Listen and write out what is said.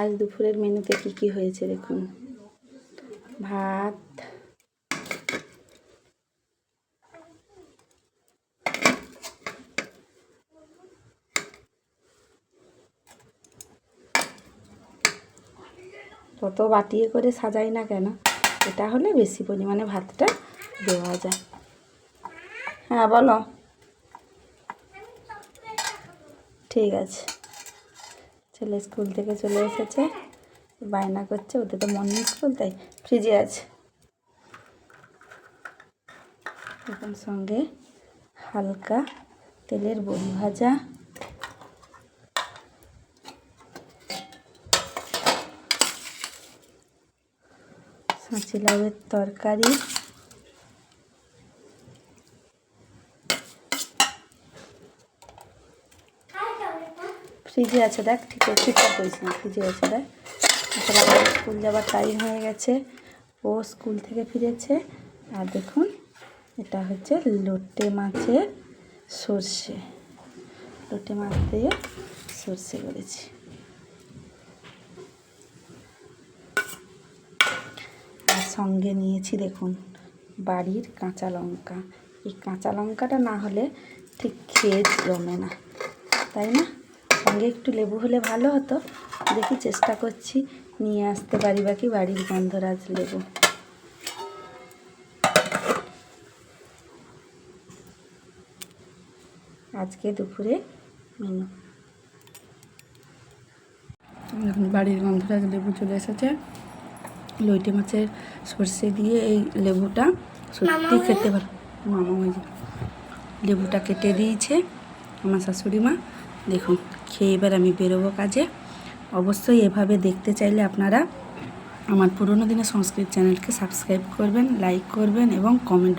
আজ দুপুরের মেনুতে কি কি হয়েছে দেখুন? ভাত তত বাটিয়ে করে সাজাই না কেন, এটা হলে বেশি পরিমাণে ভাতটা দেওয়া যায়। হ্যাঁ বলো। ঠিক আছে। ছেলে স্কুল থেকে চলে এসেছে, বায়না করছে, ওদের তো মর্নিং স্কুল তাই ফ্রিজে আছে। এখন সঙ্গে হালকা তেলের বড়ি ভাজা। সাঁচি লাউয়ের তরকারি। ফ্রিজে আছে, দেখ, ঠিক আছে, ঠিক করিস না ফ্রিজে আছে, দেখ। স্কুল যাবার টাইম হয়ে গেছে, ও স্কুল থেকে ফিরেছে, আর দেখুন, এটা হচ্ছে লোটে মাছের সর্ষে। লোটে মাছ দিয়ে সর্ষে করেছি। আর সঙ্গে নিয়েছি, দেখুন, বাড়ির কাঁচা লঙ্কা। এই কাঁচা লঙ্কাটা না হলে ঠিক খেয়ে জমে না, তাই না? সঙ্গে একটু লেবু হলে ভালো হতো। দেখি চেষ্টা করছি নিয়ে আসতে পারি বাকি বাড়ির গন্ধরাজ লেবু। আজকে দুপুরে মেনু। এখন বাড়ির গন্ধরাজ লেবু চলে এসেছে। লইটে মাছের সর্ষে দিয়ে এই লেবুটা সত্যি খেতে ভালো মামা ওই লেবুটা কেটে দিয়েছে আমার শাশুড়ি মা। দেখুন। খেয়ে এবার আমি বেরোবো কাজে। অবশ্যই এভাবে দেখতে চাইলে আপনারা আমার পুরনো দিনের সংস্কৃত চ্যানেলকে সাবস্ক্রাইব করবেন, লাইক করবেন এবং কমেন্ট